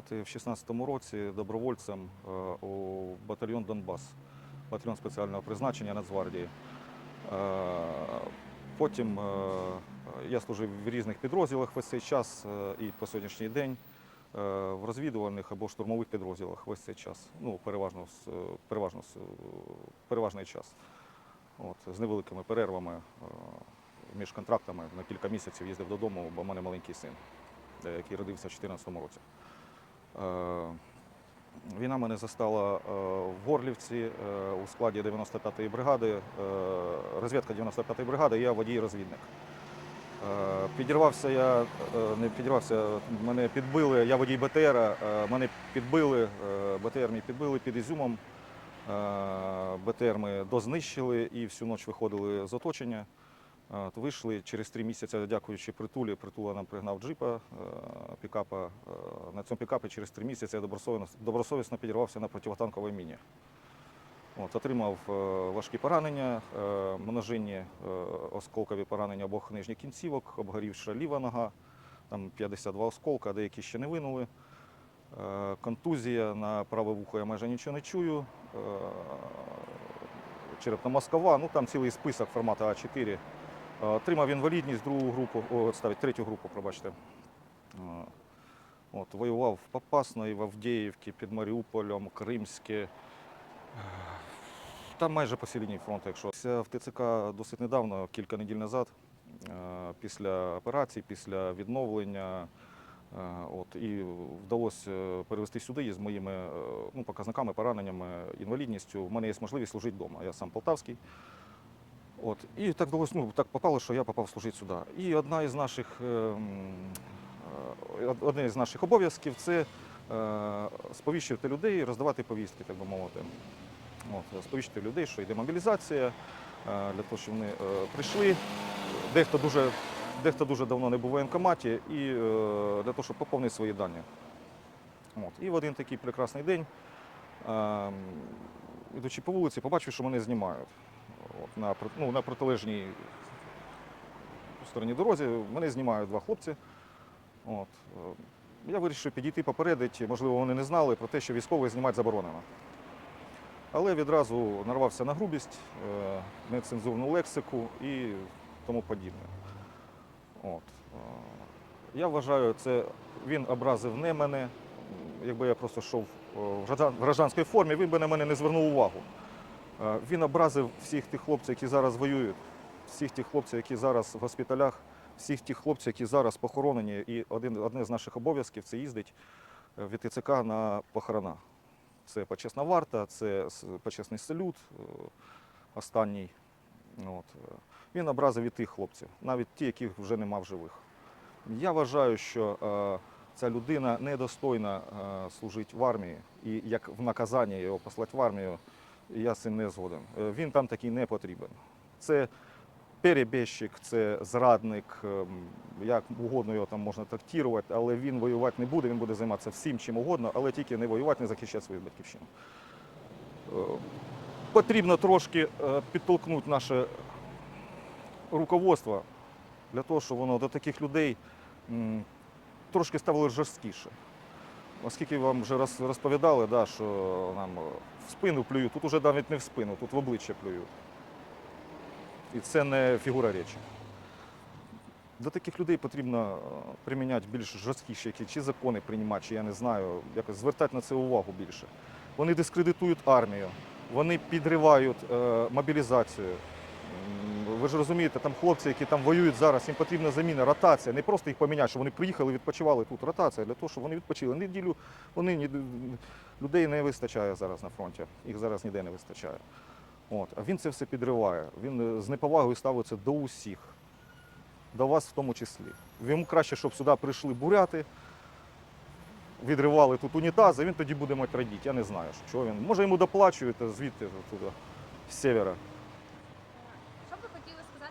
працювати в 16-му році добровольцем е, у батальйон Донбас, батальйон спеціального призначення Нацгвардії. Е, Потім е, я служив в різних підрозділах весь цей час і по сьогоднішній день в розвідувальних або штурмових підрозділах весь цей час. Ну, переважно, переважно, переважний час. От, з невеликими перервами між контрактами на кілька місяців їздив додому, бо в мене маленький син, який родився в 2014 році. Е, Війна мене застала е, в Горлівці е, у складі 95-ї бригади, розвідка 95-ї бригади, я водій-розвідник. Підірвався я, не підірвався, мене підбили, я водій БТР, мене підбили, БТР мій підбили під Ізюмом. БТР ми дознищили і всю ніч виходили з оточення. Вийшли через три місяці, дякуючи притулі. Притула нам пригнав джипа, е, пікапа. Е, На цьому пікапі через три місяці я добросовісно, підірвався на противотанковій міні. От, отримав е, важкі поранення, множинні осколкові поранення обох нижніх кінцівок, обгорівша ліва нога, там 52 осколка, деякі ще не винули. Контузія на праве вухо я майже нічого не чую. Е, Черепно мозкова, ну там цілий список формату А4. Е, Отримав інвалідність другу групу, о, ставить третю групу, пробачте. Е, От, воював в Попасної, в Авдіївці, під Маріуполем, Кримське. Е, Там майже по лінії фронту, якщо. В ТЦК досить недавно, кілька неділь назад, після операції, після відновлення. От, і вдалося перевести сюди із моїми ну, показниками, пораненнями, інвалідністю. В мене є можливість служити вдома. Я сам полтавський. От, і так ну, так попало, що я попав служити сюди. І одна із наших, е, е, од- одне з наших обов'язків це е, сповіщувати людей, роздавати повістки, так би мовити. От, сповіщити людей, що йде мобілізація, для того, щоб вони прийшли. Дехто дуже, дехто дуже давно не був в воєнкоматі, і для того, щоб поповнити свої дані. От. І в один такий прекрасний день, ідучи по вулиці, побачив, що мене знімають. От, на, ну, на протилежній стороні дорозі мене знімають два хлопці. От. е, Я вирішив підійти попередити, можливо, вони не знали про те, що військових знімати заборонено. Але відразу нарвався на грубість, е, нецензурну лексику і тому подібне. От. е, Я вважаю, це він образив не мене. Якби я просто йшов в гражданській формі, він би на мене не звернув увагу. Е, Він образив всіх тих хлопців, які зараз воюють, всіх тих хлопців, які зараз в госпіталях, всіх тих хлопців, які зараз похоронені. І один, одне з наших обов'язків це їздить е, в ТЦК на похорона. Це почесна варта, це почесний салют е, останній. От. Він образив і тих хлопців, навіть ті, яких вже нема в живих. Я вважаю, що ця людина недостойна служити в армії, і як в наказання його послати в армію, я з цим не згоден. Е, Він там такий не потрібен. Це перебіжчик, це зрадник, ем, як угодно його там можна трактувати, але він воювати не буде, він буде займатися всім чим угодно, але тільки не воювати, не захищати свою батьківщину. Е, Потрібно трошки е, підтолкнути наше руководство для того, щоб воно до таких людей трошки ставило жорсткіше. Оскільки вам вже роз- розповідали, да, що нам в спину плюють, тут уже навіть не в спину, тут в обличчя плюють. І це не фігура речі. До таких людей потрібно е, приміняти більш жорсткіші які чи закони приймати, чи я не знаю, якось звертати на це увагу більше. Вони дискредитують армію, вони підривають е, мобілізацію. Ви ж розумієте, там хлопці, які там воюють зараз, їм потрібна заміна, ротація. Не просто їх поміняти, щоб вони приїхали, відпочивали тут. Ротація для того, щоб вони відпочили. Неділю вони людей не вистачає зараз на фронті. Їх зараз ніде не вистачає. От. А він це все підриває. Він е, з неповагою ставиться до усіх, до вас в тому числі. Йому краще, щоб сюди прийшли буряти, відривали тут унітази, він тоді буде мати радіти. Я не знаю, що він. Може йому доплачують звідти туди, з севера.